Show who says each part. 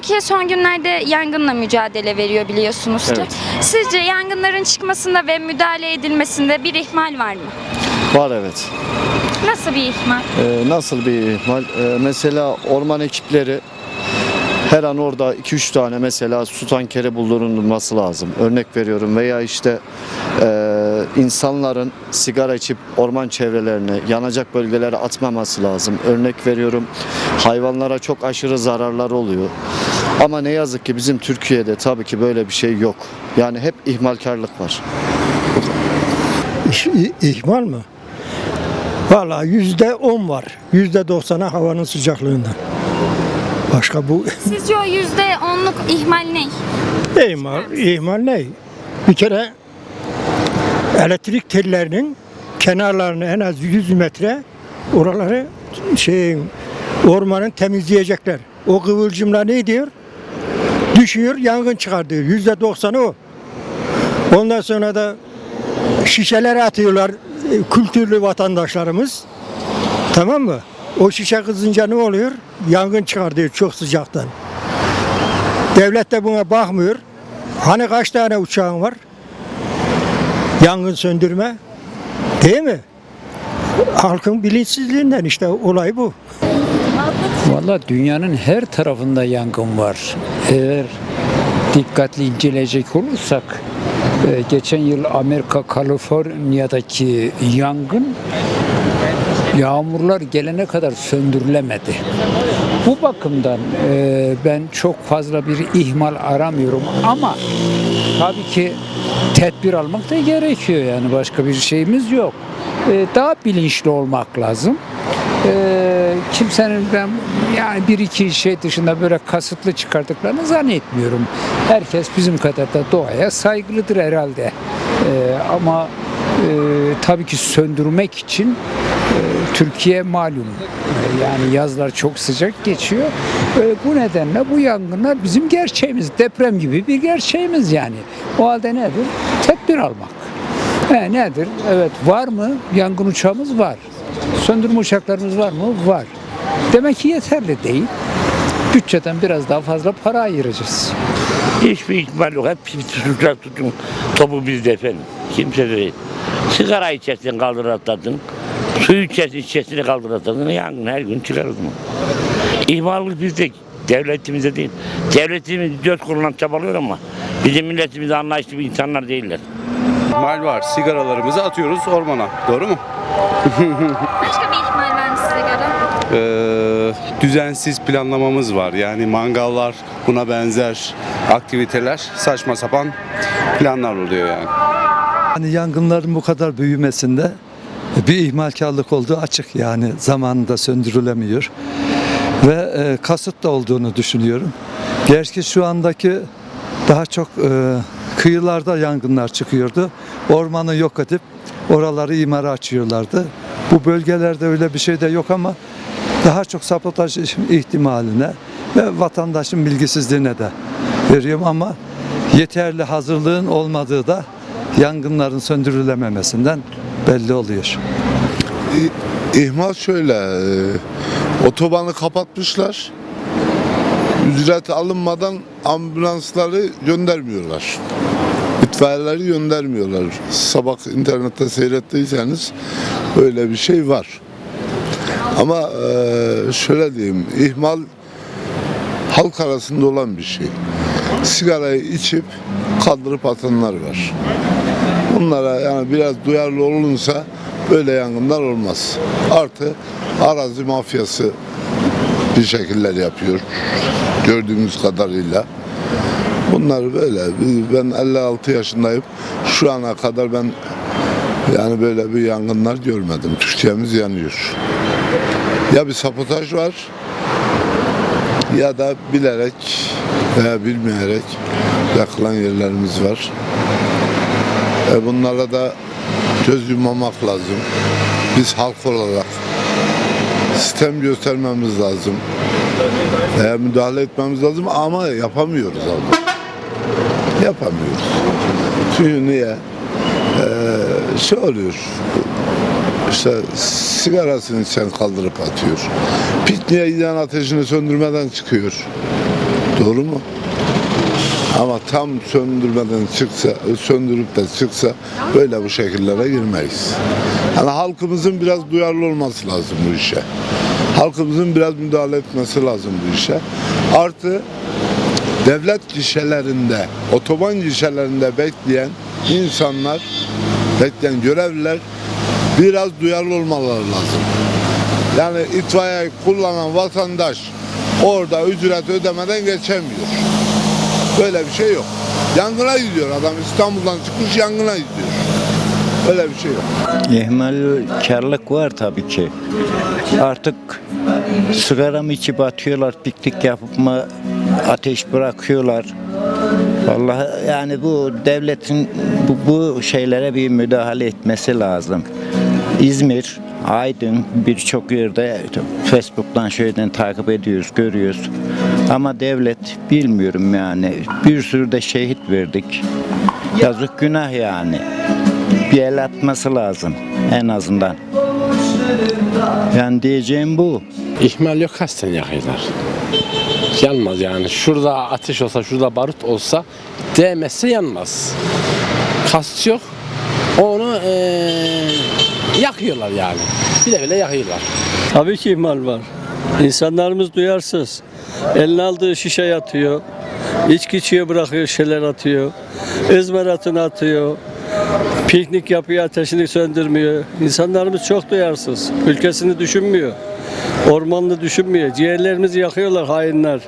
Speaker 1: Türkiye son günlerde yangınla mücadele veriyor biliyorsunuz ki.
Speaker 2: Evet.
Speaker 1: Sizce yangınların çıkmasında ve müdahale edilmesinde bir ihmal var mı?
Speaker 2: Var evet.
Speaker 1: Nasıl bir ihmal?
Speaker 2: Ee, nasıl bir ihmal? Ee, mesela orman ekipleri her an orada 2-3 tane mesela su tankeri bulundurulması lazım. Örnek veriyorum veya işte e, insanların sigara içip orman çevrelerine, yanacak bölgelere atmaması lazım. Örnek veriyorum hayvanlara çok aşırı zararlar oluyor. Ama ne yazık ki bizim Türkiye'de tabii ki böyle bir şey yok. Yani hep ihmalkarlık var.
Speaker 3: İş- i- ihmal mı? Valla yüzde on var. Yüzde doksana havanın sıcaklığından. Başka bu
Speaker 1: Sizce o yüzde onluk ihmal ne?
Speaker 3: ihmal, ihmal ne? Bir kere elektrik tellerinin kenarlarını en az 100 metre oraları şeyin ormanın temizleyecekler. O kıvılcımlar ne diyor? Düşüyor, yangın çıkartıyor. Yüzde doksanı o. Ondan sonra da şişeler atıyorlar e, kültürlü vatandaşlarımız. Tamam mı? O şişe kızınca ne oluyor? Yangın çıkartıyor çok sıcaktan. Devlet de buna bakmıyor. Hani kaç tane uçağın var? Yangın söndürme. Değil mi? Halkın bilinçsizliğinden işte olay bu.
Speaker 4: Valla dünyanın her tarafında yangın var. Eğer dikkatli inceleyecek olursak e, geçen yıl Amerika Kaliforniya'daki yangın yağmurlar gelene kadar söndürülemedi. Bu bakımdan e, ben çok fazla bir ihmal aramıyorum ama tabii ki tedbir almak da gerekiyor yani başka bir şeyimiz yok. E, daha bilinçli olmak lazım. E, kimsenin ben yani bir iki şey dışında böyle kasıtlı çıkardıklarını zannetmiyorum. Herkes bizim kadar da doğaya saygılıdır herhalde. E, ama e, tabii ki söndürmek için e, Türkiye malum yani yazlar çok sıcak geçiyor. E, bu nedenle bu yangınlar bizim gerçeğimiz. Deprem gibi bir gerçeğimiz yani. O halde nedir? Tedbir almak. E, nedir? Evet var mı? Yangın uçağımız var. Söndürme uçaklarımız var mı? Var. Demek ki yeterli değil. Bütçeden biraz daha fazla para ayıracağız.
Speaker 5: Hiçbir ihtimal yok. Hep tutuklar tutun. Topu bizde efendim. Kimse de değil. Sigara içersin kaldır atladın. Suyu içersin içerisini kaldır atladın. Yangın her gün çıkar o zaman. İhmallık bizde. Devletimize değil. Devletimiz dört kolundan çabalıyor ama bizim milletimiz anlayışlı bir insanlar değiller.
Speaker 6: İhmal var. Sigaralarımızı atıyoruz ormana. Doğru mu?
Speaker 1: Başka bir ihmal var mı size
Speaker 6: Ee, düzensiz planlamamız var. Yani mangallar, buna benzer aktiviteler saçma sapan planlar oluyor yani.
Speaker 7: Hani yangınların bu kadar büyümesinde bir ihmalkarlık olduğu açık yani zamanında söndürülemiyor ve e, kasıt da olduğunu düşünüyorum. Gerçi şu andaki daha çok e, kıyılarda yangınlar çıkıyordu. Ormanı yok edip oraları imara açıyorlardı. Bu bölgelerde öyle bir şey de yok ama daha çok sabotaj ihtimaline ve vatandaşın bilgisizliğine de veriyorum ama yeterli hazırlığın olmadığı da yangınların söndürülememesinden belli oluyor.
Speaker 8: İhmal şöyle, e, otobanı kapatmışlar. Ücret alınmadan ambulansları göndermiyorlar. İtfaiyeleri göndermiyorlar. Sabah internette seyrettiyseniz öyle bir şey var. Ama şöyle diyeyim, ihmal halk arasında olan bir şey. Sigarayı içip kaldırıp atanlar var. Bunlara yani biraz duyarlı olunsa böyle yangınlar olmaz. Artı arazi mafyası bir şekiller yapıyor. Gördüğümüz kadarıyla. Bunlar böyle. Ben 56 yaşındayım. Şu ana kadar ben yani böyle bir yangınlar görmedim. Türkiye'miz yanıyor. Ya bir sabotaj var ya da bilerek veya bilmeyerek yakılan yerlerimiz var. E bunlara da göz yummamak lazım. Biz halk olarak sistem göstermemiz lazım. Veya müdahale etmemiz lazım ama yapamıyoruz abi. Yapamıyoruz. Çünkü niye? Ee, şey oluyor. İşte sigarasını içen kaldırıp atıyor. Pikniğe giden ateşini söndürmeden çıkıyor. Doğru mu? Ama tam söndürmeden çıksa, söndürüp de çıksa böyle bu şekillere girmeyiz. Yani halkımızın biraz duyarlı olması lazım bu işe. Halkımızın biraz müdahale etmesi lazım bu işe. Artı devlet gişelerinde, otoban gişelerinde bekleyen insanlar, bekleyen görevliler biraz duyarlı olmaları lazım. Yani itfaiye kullanan vatandaş orada ücret ödemeden geçemiyor. Böyle bir şey yok. Yangına gidiyor adam İstanbul'dan çıkmış yangına gidiyor. Öyle bir şey yok.
Speaker 9: İhmalkarlık var tabii ki. Artık sigara mı içip atıyorlar, piknik yapıp mı ateş bırakıyorlar. Vallahi yani bu devletin bu, bu şeylere bir müdahale etmesi lazım. İzmir, Aydın birçok yerde Facebook'tan şeyden takip ediyoruz, görüyoruz. Ama devlet bilmiyorum yani. Bir sürü de şehit verdik. Yazık günah yani bir el atması lazım en azından. Yani diyeceğim bu.
Speaker 10: İhmal yok kasten yakıyorlar. Yanmaz yani. Şurada ateş olsa, şurada barut olsa değmezse yanmaz. Kast yok. Onu eee, yakıyorlar yani. Bile bile yakıyorlar.
Speaker 11: Tabii ki ihmal var. İnsanlarımız duyarsız. Eline aldığı şişe atıyor. İçki içiyor bırakıyor şişeler atıyor. Izmaratını atıyor. Piknik yapıyor ateşini söndürmüyor. İnsanlarımız çok duyarsız. Ülkesini düşünmüyor. Ormanını düşünmüyor. Ciğerlerimizi yakıyorlar hainler.